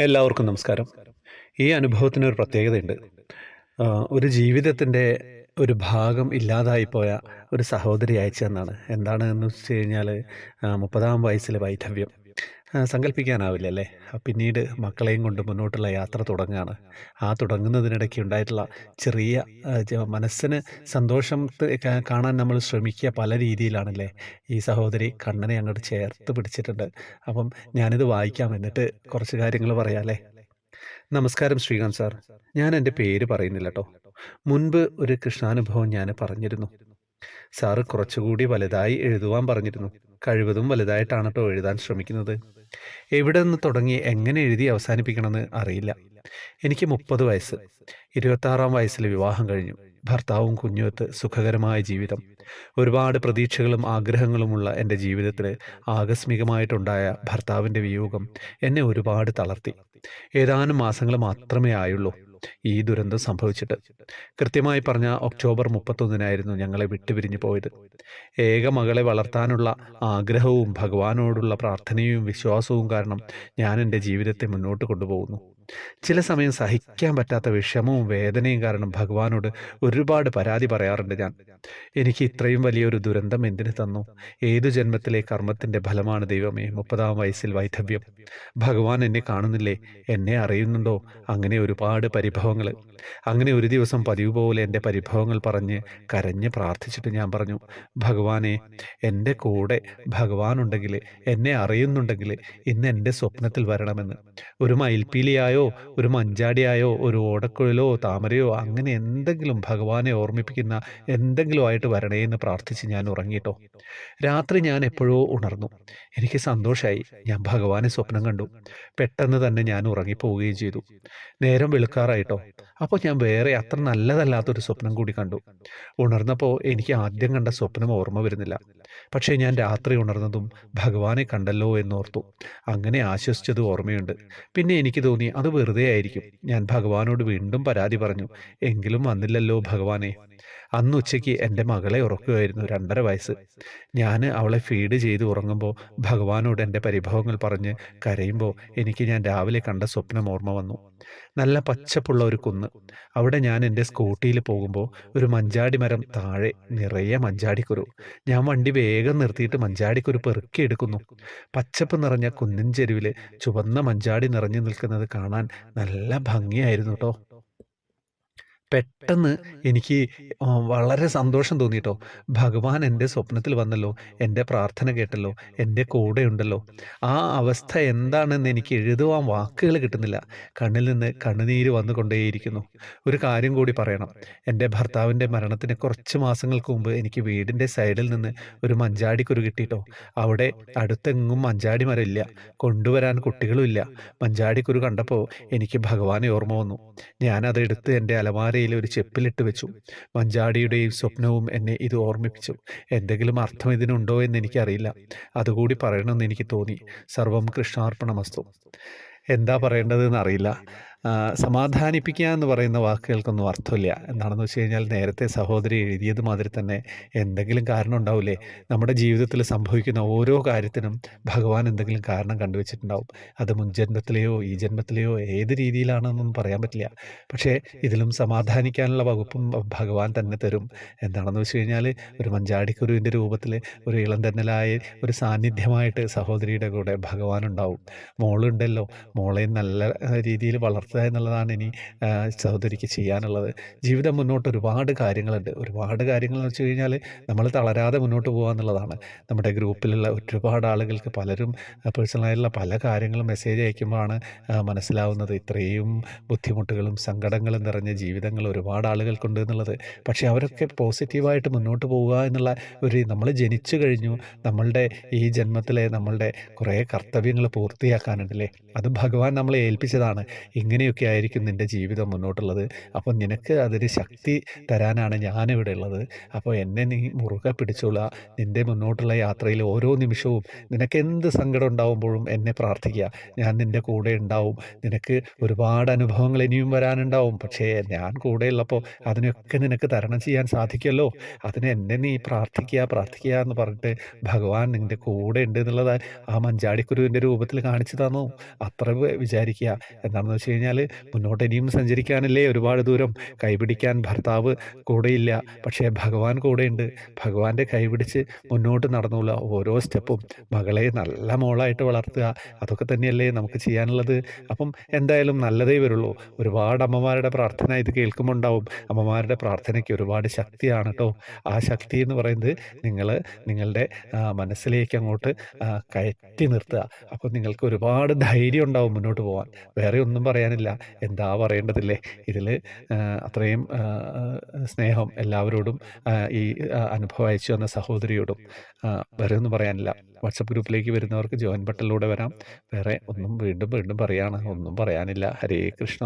എല്ലാവർക്കും നമസ്കാരം. ഈ അനുഭവത്തിന് ഒരു പ്രത്യേകതയുണ്ട്. ഒരു ജീവിതത്തിന്റെ ഒരു ഭാഗം ഇല്ലാതായിപ്പോയ ഒരു സഹോദരി അയച്ചതെന്നാണ്. എന്താണ് എന്ന് വെച്ച് കഴിഞ്ഞാൽ മുപ്പതാം വയസ്സിലെ വൈധവ്യം. സങ്കല്പിക്കാനാവില്ല അല്ലേ പിന്നീട് മക്കളെയും കൊണ്ട് മുന്നോട്ടുള്ള യാത്ര തുടങ്ങുകയാണ് ആ തുടങ്ങുന്നതിനിടയ്ക്ക് ഉണ്ടായിട്ടുള്ള ചെറിയ മനസ്സിന് സന്തോഷം കാണാൻ നമ്മൾ ശ്രമിക്കുക പല രീതിയിലാണല്ലേ? ഈ സഹോദരി കണ്ണനെ അങ്ങോട്ട് ചേർത്ത് പിടിച്ചിട്ടുണ്ട്. അപ്പം ഞാനിത് വായിക്കാം. എന്നിട്ട് കുറച്ച് കാര്യങ്ങൾ പറയാമല്ലേ നമസ്കാരം ശ്രീകാന്ത് സാർ. ഞാൻ എന്റെ പേര് പറയുന്നില്ല കേട്ടോ മുൻപ് ഒരു കൃഷ്ണാനുഭവം ഞാൻ പറഞ്ഞിരുന്നു. സാറ് കുറച്ചുകൂടി വലുതായി എഴുതുവാൻ പറഞ്ഞിരുന്നു. കഴിവതും വലുതായിട്ടാണ് കേട്ടോ എഴുതാൻ ശ്രമിക്കുന്നത്. എവിടെ നിന്ന് തുടങ്ങി എങ്ങനെ എഴുതി അവസാനിപ്പിക്കണമെന്ന് അറിയില്ല. എനിക്ക് മുപ്പത് വയസ്സ്. ഇരുപത്താറാം വയസ്സിൽ വിവാഹം കഴിഞ്ഞു. ഭർത്താവും കുഞ്ഞുവത്ത് സുഖകരമായ ജീവിതം. ഒരുപാട് പ്രതീക്ഷകളും ആഗ്രഹങ്ങളുമുള്ള എന്റെ ജീവിതത്തിൽ ആകസ്മികമായിട്ടുണ്ടായ ഭർത്താവിന്റെ വിയോഗം എന്നെ ഒരുപാട് തളർത്തി. ഏതാനും മാസങ്ങൾ മാത്രമേ ആയുള്ളൂ. ഈ ദുരന്തം സംഭവിച്ചിട്ട്. കൃത്യമായി പറഞ്ഞ ഒക്ടോബർ മുപ്പത്തൊന്നിനായിരുന്നു ഞങ്ങളെ വിട്ടുപിരിഞ്ഞു പോയത്. ഏക മകളെ വളർത്താനുള്ള ആഗ്രഹവും ഭഗവാനോടുള്ള പ്രാർത്ഥനയും വിശ്വാസവും കാരണം ഞാൻ എന്റെ ജീവിതത്തെ മുന്നോട്ട് കൊണ്ടുപോകുന്നു. ചില സമയം സഹിക്കാൻ പറ്റാത്ത വിഷമവും വേദനയും കാരണം ഭഗവാനോട് ഒരുപാട് പരാതി പറയാറുണ്ട് ഞാൻ. എനിക്ക് ഇത്രയും വലിയൊരു ദുരന്തം എന്തിനു തന്നു? ഏതു ജന്മത്തിലെ കർമ്മത്തിന്റെ ഫലമാണ് ദൈവമേ? മുപ്പതാം വയസ്സിൽ വൈധവ്യം. ഭഗവാൻ എന്നെ കാണുന്നില്ലേ? എന്നെ അറിയുന്നുണ്ടോ? അങ്ങനെ ഒരുപാട് പരിഭവങ്ങൾ അങ്ങനെ ഒരു ദിവസം പതിവ് പോലെ എന്റെ പരിഭവങ്ങൾ പറഞ്ഞ് കരഞ്ഞ് പ്രാർത്ഥിച്ചിട്ട് ഞാൻ പറഞ്ഞു ഭഗവാനെ എന്റെ കൂടെ ഭഗവാനുണ്ടെങ്കിൽ എന്നെ അറിയുന്നുണ്ടെങ്കിൽ ഇന്ന് എന്റെ സ്വപ്നത്തിൽ വരണമെന്ന്. ഒരു മയിൽപ്പീലിയായോ ഒരു മഞ്ചാടിയായോ ഒരു ഓടക്കുഴലോ താമരയോ അങ്ങനെ എന്തെങ്കിലും ഭഗവാനെ ഓർമ്മിപ്പിക്കുന്ന എന്തെങ്കിലും ആയിട്ട് വരണേ എന്ന് പ്രാർത്ഥിച്ച് ഞാൻ ഉറങ്ങിയിട്ടോ രാത്രി ഞാൻ എപ്പോഴോ ഉണർന്നു. എനിക്ക് സന്തോഷമായി ഞാൻ ഭഗവാനെ സ്വപ്നം കണ്ടു. പെട്ടെന്ന് തന്നെ ഞാൻ ഉറങ്ങിപ്പോവുകയും ചെയ്തു. നേരം വെളുക്കാറായിട്ടോ അപ്പോൾ ഞാൻ വേറെ അത്ര നല്ലതല്ലാത്തൊരു സ്വപ്നം കൂടി കണ്ടു. ഉണർന്നപ്പോൾ എനിക്ക് ആദ്യം കണ്ട സ്വപ്നം ഓർമ്മ വരുന്നില്ല. പക്ഷേ ഞാൻ രാത്രി ഉണർന്നതും ഭഗവാനെ കണ്ടല്ലോ എന്നോർത്തു. അങ്ങനെ ആശ്വസിച്ചത് ഓർമ്മയുണ്ട്. പിന്നെ എനിക്ക് തോന്നി അത് വെറുതെ ആയിരിക്കും. ഞാൻ ഭഗവാനോട് വീണ്ടും പരാതി പറഞ്ഞു. എങ്കിലും വന്നില്ലല്ലോ ഭഗവാനെ. അന്ന് ഉച്ചയ്ക്ക് എന്റെ മകളെ ഉറക്കുകയായിരുന്നു രണ്ടര വയസ്സ്. ഞാൻ അവളെ ഫീഡ് ചെയ്ത് ഉറങ്ങുമ്പോൾ ഭഗവാനോട് എന്റെ പരിഭവങ്ങൾ പറഞ്ഞ് കരയുമ്പോൾ എനിക്ക് ഞാൻ രാവിലെ കണ്ട സ്വപ്നം ഓർമ്മ വന്നു. നല്ല പച്ചപ്പുള്ള ഒരു കുന്ന്. അവിടെ ഞാൻ എന്റെ സ്കൂട്ടിയിൽ പോകുമ്പോൾ ഒരു മഞ്ചാടി മരം താഴെ നിറയെ മഞ്ചാടിക്കുരു. ഞാൻ വണ്ടി വേഗം നിർത്തിയിട്ട് മഞ്ചാടിക്കുരു പെറുക്കിയെടുക്കുന്നു പച്ചപ്പ് നിറഞ്ഞ കുന്നിൻ ചെരുവിൽ ചുവന്ന മഞ്ചാടി നിറഞ്ഞു നിൽക്കുന്നത് കാണാൻ നല്ല ഭംഗിയായിരുന്നു കേട്ടോ പെട്ടെന്ന് എനിക്ക് വളരെ സന്തോഷം തോന്നിട്ടോ. ഭഗവാൻ എന്റെ സ്വപ്നത്തിൽ വന്നല്ലോ എന്റെ പ്രാർത്ഥന കേട്ടല്ലോ എന്റെ കൂടെ ഉണ്ടല്ലോ ആ അവസ്ഥ എന്താണെന്ന് എനിക്ക് എഴുതുവാൻ വാക്കുകൾ കിട്ടുന്നില്ല. കണ്ണിൽ നിന്ന് കണ്ണുനീര് വന്നുകൊണ്ടേയിരിക്കുന്നു. ഒരു കാര്യം കൂടി പറയണം. എന്റെ ഭർത്താവിന്റെ മരണത്തിന് കുറച്ച് മാസങ്ങൾക്ക് മുമ്പ് എനിക്ക് വീടിന്റെ സൈഡിൽ നിന്ന് ഒരു മഞ്ചാടിക്കുരു കിട്ടിയിട്ടോ അവിടെ അടുത്തെങ്ങും മഞ്ചാടി മരമില്ല ഇല്ല കൊണ്ടുവരാൻ കുട്ടികളും ഇല്ല മഞ്ചാടിക്കുരു കണ്ടപ്പോൾ എനിക്ക് ഭഗവാനെ ഓർമ്മ വന്നു. ഞാനത് എടുത്ത് എന്റെ അലമാരയിൽ ഒരു ചെപ്പിലിട്ട് വെച്ചു. മഞ്ചാടിയുടെയും സ്വപ്നവും എന്നെ ഇത് ഓർമ്മിപ്പിച്ചു. എന്തെങ്കിലും അർത്ഥം ഇതിനുണ്ടോ എന്ന് എനിക്കറിയില്ല. അതുകൂടി പറയണമെന്ന് എനിക്ക് തോന്നി. സർവം കൃഷ്ണാർപ്പണമസ്തു. എന്താ പറയേണ്ടതെന്ന് അറിയില്ല. സമാധാനിപ്പിക്കുക എന്ന് പറയുന്ന വാക്കുകൾക്കൊന്നും അർത്ഥമില്ല. എന്താണെന്ന് വെച്ച് കഴിഞ്ഞാൽ നേരത്തെ സഹോദരി എഴുതിയത് മാതിരി തന്നെ എന്തെങ്കിലും കാരണം ഉണ്ടാവില്ലേ നമ്മുടെ ജീവിതത്തിൽ സംഭവിക്കുന്ന ഓരോ കാര്യത്തിനും ഭഗവാൻ എന്തെങ്കിലും കാരണം കണ്ടുവച്ചിട്ടുണ്ടാവും. അത് മുൻജന്മത്തിലെയോ ഈ ജന്മത്തിലെയോ ഏത് രീതിയിലാണെന്നൊന്നും പറയാൻ പറ്റില്ല. പക്ഷേ ഇതിലും സമാധാനിക്കാനുള്ള വകുപ്പും ഭഗവാൻ തന്നെ തരും. എന്താണെന്ന് വെച്ച് കഴിഞ്ഞാൽ ഒരു മഞ്ചാടിക്കുരുവിന്റെ രൂപത്തിൽ ഒരു ഇളം തന്നലായ ഒരു സാന്നിധ്യമായിട്ട് സഹോദരിയുടെ കൂടെ ഭഗവാൻ ഉണ്ടാവും. മോളുണ്ടല്ലോ. മോളെ നല്ല രീതിയിൽ വളർത്തുക എന്നുള്ളതാണ് ഇനി സഹോദരിക്ക് ചെയ്യാനുള്ളത്. ജീവിതം മുന്നോട്ട് ഒരുപാട് കാര്യങ്ങളുണ്ട്. ഒരുപാട് കാര്യങ്ങൾ എന്ന് വെച്ച് കഴിഞ്ഞാൽ നമ്മൾ തളരാതെ മുന്നോട്ട് പോകുക എന്നുള്ളതാണ്. നമ്മുടെ ഗ്രൂപ്പിലുള്ള ഒരുപാട് ആളുകൾക്ക് പലരും പേഴ്സണലായിട്ടുള്ള പല കാര്യങ്ങളും മെസ്സേജ് അയക്കുമ്പോഴാണ് മനസ്സിലാവുന്നത്. ഇത്രയും ബുദ്ധിമുട്ടുകളും സങ്കടങ്ങളും നിറഞ്ഞ ജീവിതങ്ങൾ ഒരുപാട് ആളുകൾക്കുണ്ട് എന്നുള്ളത്. പക്ഷേ അവരൊക്കെ പോസിറ്റീവായിട്ട് മുന്നോട്ട് പോവുക എന്നുള്ള ഒരു നമ്മൾ ജനിച്ചു കഴിഞ്ഞു. നമ്മളുടെ ഈ ജന്മത്തിലെ നമ്മളുടെ കുറേ കർത്തവ്യങ്ങൾ പൂർത്തിയാക്കാനുണ്ടല്ലേ? അത് ഭഗവാൻ നമ്മളെ ഏൽപ്പിച്ചതാണ്. ഇങ്ങനെയൊക്കെ ആയിരിക്കും നിന്റെ ജീവിതം മുന്നോട്ടുള്ളത്. അപ്പോൾ നിനക്ക് അതൊരു ശക്തി തരാനാണ് ഞാനിവിടെ ഉള്ളത്. അപ്പോൾ എന്നെ നീ മുറുകെ പിടിച്ചോളുക നിന്റെ മുന്നോട്ടുള്ള യാത്രയിൽ ഓരോ നിമിഷവും നിനക്ക് എന്ത് സങ്കടം ഉണ്ടാവുമ്പോഴും എന്നെ പ്രാർത്ഥിക്കുക. ഞാൻ നിന്റെ കൂടെ ഉണ്ടാവും. നിനക്ക് ഒരുപാട് അനുഭവങ്ങൾ ഇനിയും വരാനുണ്ടാവും. പക്ഷേ ഞാൻ കൂടെ ഉള്ളപ്പോൾ അതിനൊക്കെ നിനക്ക് തരണം ചെയ്യാൻ സാധിക്കുമല്ലോ. അതിന് എന്നെ നീ പ്രാർത്ഥിക്കുക പ്രാർത്ഥിക്കുക എന്ന് പറഞ്ഞിട്ട് ഭഗവാൻ നിന്റെ കൂടെ ഉണ്ട് എന്നുള്ളത് ആ മഞ്ചാടിക്കുരുവിന്റെ രൂപത്തിൽ കാണിച്ചു തന്നു. അത്ര വിചാരിക്കുക. എന്താണെന്ന് വെച്ച് കഴിഞ്ഞാൽ മുന്നോട്ട് ഇനിയും സഞ്ചരിക്കാനല്ലേ ഒരുപാട് ദൂരം. കൈപിടിക്കാൻ ഭർത്താവ് കൂടെയില്ല. പക്ഷേ ഭഗവാൻ കൂടെയുണ്ട്. ഭഗവാന്റെ കൈപിടിച്ച് മുന്നോട്ട് നടന്നുള്ള ഓരോ സ്റ്റെപ്പും മകളെ നല്ല മോളായിട്ട് വളർത്തുക. അതൊക്കെ തന്നെയല്ലേ നമുക്ക് ചെയ്യാനുള്ളത്. അപ്പം എന്തായാലും നല്ലതേ വരുള്ളൂ. ഒരുപാട് അമ്മമാരുടെ പ്രാർത്ഥന ഇത് കേൾക്കുമ്പോൾ ഉണ്ടാവും. അമ്മമാരുടെ പ്രാർത്ഥനയ്ക്ക് ഒരുപാട് ശക്തിയാണ് കേട്ടോ ആ ശക്തി എന്ന് പറയുന്നത് നിങ്ങൾ നിങ്ങളുടെ മനസ്സിലേക്ക് അങ്ങോട്ട് കയറ്റി നിർത്തുക. അപ്പോൾ നിങ്ങൾക്ക് ഒരുപാട് ധൈര്യം ഉണ്ടാവും മുന്നോട്ട് പോകാൻ വേറെ ഒന്നും പറയാനില്ല. എന്താ പറയേണ്ടതില്ലേ? ഇതിൽ അത്രയും സ്നേഹം എല്ലാവരോടും ഈ അനുഭവം അയച്ചു തന്ന സഹോദരിയോടും ഒന്നും പറയാനില്ല. വാട്സപ്പ് ഗ്രൂപ്പിലേക്ക് വരുന്നവർക്ക് ജോയിൻ ബട്ടണിലൂടെ വരാം. വേറെ ഒന്നും വീണ്ടും വീണ്ടും പറയാണ്. ഒന്നും പറയാനില്ല. ഹരേ കൃഷ്ണ.